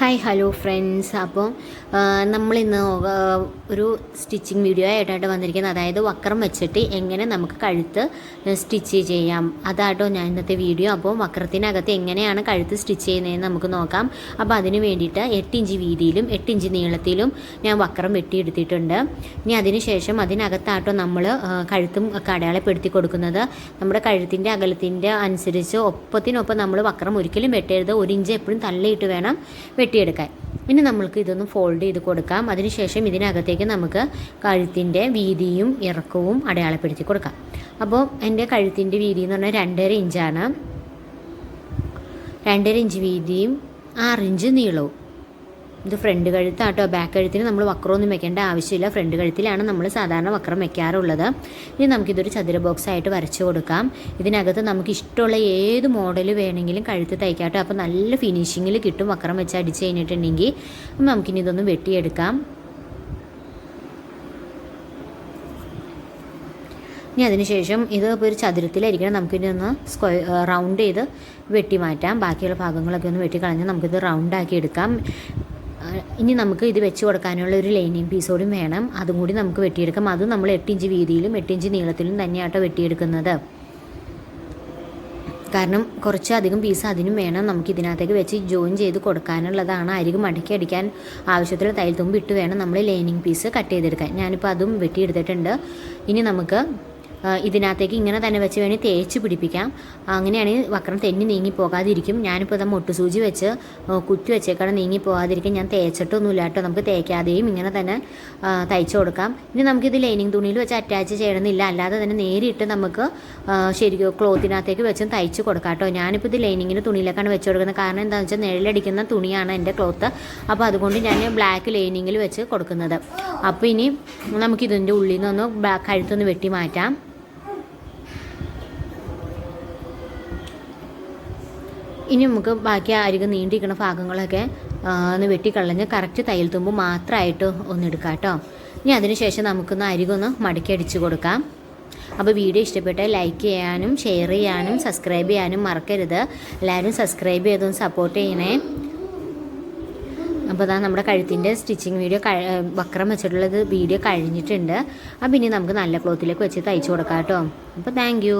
Hi hello friends അപ്പോൾ നമ്മളിന്ന് ഒരു സ്റ്റിച്ചിങ് വീഡിയോ ആയിട്ടാണ് വന്നിരിക്കുന്നത്. അതായത് വക്രം വെച്ചിട്ട് എങ്ങനെ നമുക്ക് കഴുത്ത് സ്റ്റിച്ച് ചെയ്യാം. അതാട്ടോ ഞാൻ ഇന്നത്തെ വീഡിയോ അപ്പോൾ വക്രത്തിനകത്ത് എങ്ങനെയാണ് കഴുത്ത് സ്റ്റിച്ച് ചെയ്യുന്നതെന്ന് നമുക്ക് നോക്കാം. അപ്പോൾ അതിന് വേണ്ടിയിട്ട് എട്ടിഞ്ച് വീതിയിലും എട്ടിഞ്ച് നീളത്തിലും ഞാൻ വക്രം വെട്ടിയെടുത്തിട്ടുണ്ട്. ഇനി അതിന് ശേഷം അതിനകത്താട്ടോ നമ്മൾ കഴുത്തും അടയാളപ്പെടുത്തി കൊടുക്കുന്നത്. നമ്മുടെ കഴുത്തിന്റെ അകലത്തിന്റെ അനുസരിച്ച് ഒപ്പത്തിനൊപ്പം നമ്മൾ വക്രം ഒരിക്കലും വെട്ടരുത്. ഒരു ഇഞ്ച് എപ്പോഴും തള്ളിയിട്ട് വേണം വെട്ടിയെടുക്കാൻ. ഇനി നമ്മൾക്ക് ഇതൊന്ന് ഫോൾഡ് ചെയ്ത് കൊടുക്കാം. അതിനുശേഷം ഇതിനകത്തേക്ക് നമുക്ക് കഴുത്തിന്റെ വീതിയും ഇറക്കവും അടയാളപ്പെടുത്തി കൊടുക്കാം. അപ്പോൾ എന്റെ കഴുത്തിന്റെ വീതി എന്ന് പറഞ്ഞാൽ രണ്ടര ഇഞ്ചാണ്. രണ്ടര ഇഞ്ച് വീതിയും ആറിഞ്ച് നീളവും. ഇത് ഫ്രണ്ട് കഴുത്താട്ടോ ബാക്ക് കഴുത്തിന് നമ്മൾ വക്രമൊന്നും വെക്കേണ്ട ആവശ്യമില്ല. ഫ്രണ്ട് കഴുത്തിലാണ് നമ്മൾ സാധാരണ വക്രം വെക്കാറുള്ളത്. ഇനി നമുക്കിതൊരു ചതുര ബോക്സ് ആയിട്ട് വരച്ചു കൊടുക്കാം. ഇതിനകത്ത് നമുക്ക് ഇഷ്ടമുള്ള ഏത് മോഡൽ വേണമെങ്കിലും കഴുത്ത് തയ്ക്കാട്ടോ. അപ്പോൾ നല്ല ഫിനിഷിങ്ങിൽ കിട്ടും വക്രം വെച്ച് അടിച്ച് കഴിഞ്ഞിട്ടുണ്ടെങ്കിൽ. നമുക്കിനി ഇതൊന്ന് വെട്ടിയെടുക്കാം. ഇനി അതിനുശേഷം ഇത് ഇപ്പോൾ ഒരു ചതുരത്തിലായിരിക്കണം. നമുക്കിനി ഒന്ന് സ്ക്വയർ റൗണ്ട് ചെയ്ത് വെട്ടി മാറ്റാം. ബാക്കിയുള്ള ഭാഗങ്ങളൊക്കെ ഒന്ന് വെട്ടിക്കളഞ്ഞാൽ നമുക്കിത് റൗണ്ടാക്കി എടുക്കാം. ഇനി നമുക്ക് ഇത് വെച്ച് കൊടുക്കാനുള്ള ഒരു ലൈനിങ് പീസോടും വേണം. അതും കൂടി നമുക്ക് വെട്ടിയെടുക്കാം. അതും നമ്മൾ എട്ട് ഇഞ്ച് വീതിയിലും എട്ട് ഇഞ്ച് നീളത്തിലും തന്നെയാട്ടോ വെട്ടിയെടുക്കുന്നത്. കാരണം കുറച്ച് അധികം പീസ് അതിനും വേണം നമുക്ക് ഇതിനകത്തേക്ക് വെച്ച് ജോയിൻ ചെയ്ത് കൊടുക്കാനുള്ളതാണ്. അരികു മടക്കി അടിക്കാൻ ആവശ്യത്തിൽ തയ്യൽ തുമ്പ് ഇട്ട് വേണം നമ്മൾ ലൈനിങ് പീസ് കട്ട് ചെയ്തെടുക്കാൻ. ഞാനിപ്പോൾ അതും വെട്ടിയെടുത്തിട്ടുണ്ട്. ഇനി നമുക്ക് ഇതിനകത്തേക്ക് ഇങ്ങനെ തന്നെ വെച്ച് വേണേൽ തേച്ച് പിടിപ്പിക്കാം. അങ്ങനെയാണെങ്കിൽ വക്രം തെന്നി നീങ്ങി പോകാതിരിക്കും. ഞാനിപ്പോൾ ഇതാ മുട്ടുസൂചി വെച്ച് കുറ്റി വെച്ചേക്കാണ് നീങ്ങി പോകാതിരിക്കും ഞാൻ തേച്ചിട്ടൊന്നുമില്ല കേട്ടോ. നമുക്ക് തേക്കാതെയും ഇങ്ങനെ തന്നെ തയ്ച്ചു കൊടുക്കാം. ഇനി നമുക്കിത് ലൈനിങ് തുണിയിൽ വെച്ച് അറ്റാച്ച് ചെയ്യണമെന്നില്ല. അല്ലാതെ തന്നെ നേരിട്ട് നമുക്ക് ശരിക്കും ക്ലോത്തിനകത്തേക്ക് വെച്ചും തയ്ച്ച് കൊടുക്കാം കേട്ടോ. ഞാനിപ്പോൾ ഇത് ലൈനിങ്ങിന് തുണിയിലേക്കാണ് വെച്ച് കൊടുക്കുന്നത്. കാരണം എന്താണെന്ന് വെച്ചാൽ നിഴലടിക്കുന്ന തുണിയാണ് എന്റെ ക്ലോത്ത്. അപ്പോൾ അതുകൊണ്ട് ഞാൻ ബ്ലാക്ക് ലൈനിങ്ങിൽ വെച്ച് കൊടുക്കുന്നത്. അപ്പോൾ ഇനി നമുക്കിതിന്റെ ഉള്ളിൽ നിന്നൊന്ന് കഴുത്തൊന്ന് വെട്ടി മാറ്റാം. ഇനി നമുക്ക് ബാക്കി അരികെ നീണ്ടിരിക്കുന്ന ഭാഗങ്ങളൊക്കെ ഒന്ന് വെട്ടിക്കളഞ്ഞ് കറക്റ്റ് തയ്യൽ തുമ്പ് മാത്രമായിട്ട് ഒന്ന് എടുക്കാം കേട്ടോ ഇനി അതിനുശേഷം നമുക്കൊന്ന് അരികൊന്ന് മടക്കി അടിച്ച് കൊടുക്കാം. അപ്പോൾ വീഡിയോ ഇഷ്ടപ്പെട്ടാൽ ലൈക്ക് ചെയ്യാനും ഷെയർ ചെയ്യാനും സബ്സ്ക്രൈബ് ചെയ്യാനും മറക്കരുത്. എല്ലാവരും സബ്സ്ക്രൈബ് ചെയ്തൊന്ന് സപ്പോർട്ട് ചെയ്യണേ. അപ്പോൾ അതാ നമ്മുടെ കഴുത്തിന്റെ സ്റ്റിച്ചിങ് വീഡിയോ വക്രം വെച്ചിട്ടുള്ളത് വീഡിയോ കഴിഞ്ഞിട്ടുണ്ട്. അപ്പോൾ ഇനി നമുക്ക് നല്ല ക്ലോത്തിലേക്ക് വെച്ച് തയ്ച്ചു കൊടുക്കാം കേട്ടോ അപ്പോൾ താങ്ക്